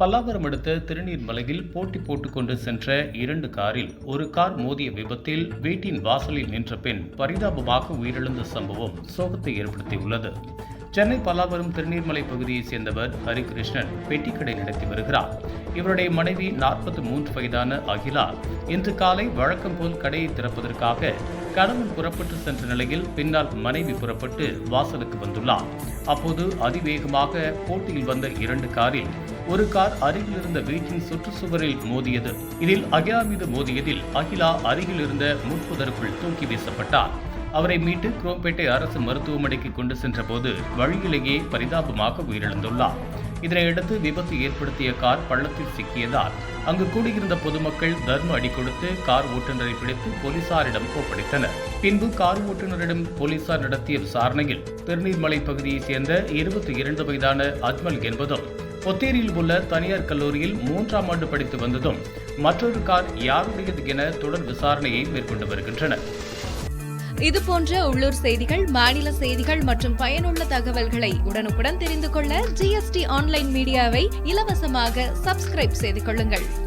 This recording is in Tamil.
பல்லாவரம் அடுத்த திருநீர்மலையில் போட்டி போட்டுக்கொண்டு சென்ற இரண்டு காரில் ஒரு கார் மோதிய விபத்தில் வீட்டின் வாசலில் நின்ற பெண் பரிதாபமாக உயிரிழந்த சம்பவம் சோகத்தை ஏற்படுத்தியுள்ளது. சென்னை பல்லாவரம் திருநீர்மலை பகுதியைச் சேர்ந்தவர் ஹரிகிருஷ்ணன் பெட்டிக்கடை நடத்தி வருகிறார். இவருடைய மனைவி நாற்பத்தி மூன்று வயதான அகிலா இன்று காலை வழக்கம் போல் கடையை திறப்பதற்காக கணவன் புறப்பட்டு சென்ற நிலையில் பின்னால் மனைவி புறப்பட்டு வாசலுக்கு வந்துள்ளார். அப்போது அதிவேகமாக போட்டியில் வந்த இரண்டு காரில் ஒரு கார் அருகில் இருந்த வீட்டின் சுற்றுச்சுவரில் மோதியது. இதில் அகிலா மீது மோதியதில் அகிலா அருகில் இருந்த முட்புதருக்குள் தூக்கி வீசப்பட்டார். அவரை மீட்டு குரோம்பேட்டை அரசு மருத்துவமனைக்கு கொண்டு சென்றபோது வழியிலேயே பரிதாபமாக உயிரிழந்துள்ளார். இதனையடுத்து விபத்து ஏற்படுத்திய கார் பள்ளத்தில் சிக்கியதால் அங்கு கூடியிருந்த பொதுமக்கள் தர்ம அடி கொடுத்து கார் ஓட்டுநரை பிடித்து போலீசாரிடம் ஒப்படைத்தனர். பின்பு கார் ஓட்டுநரிடம் போலீசார் நடத்திய விசாரணையில் திருநீர்மலை பகுதியைச் சேர்ந்த இருபத்தி இரண்டு வயதான அஜ்மல் என்பதும் பொத்தேரியில் உள்ள தனியார் கல்லூரியில் மூன்றாம் ஆண்டு படித்து வந்ததும் மற்றொரு கார் யாருடையது என தொடர் விசாரணையை மேற்கொண்டு வருகின்றனர். இது போன்ற உள்ளூர் செய்திகள் மாநில செய்திகள் மற்றும் பயனுள்ள தகவல்களை உடனுக்குடன் தெரிந்து கொள்ள ஜிஎஸ்டி ஆன்லைன் மீடியாவை இலவசமாக சப்ஸ்கிரைப் செய்து கொள்ளுங்கள்.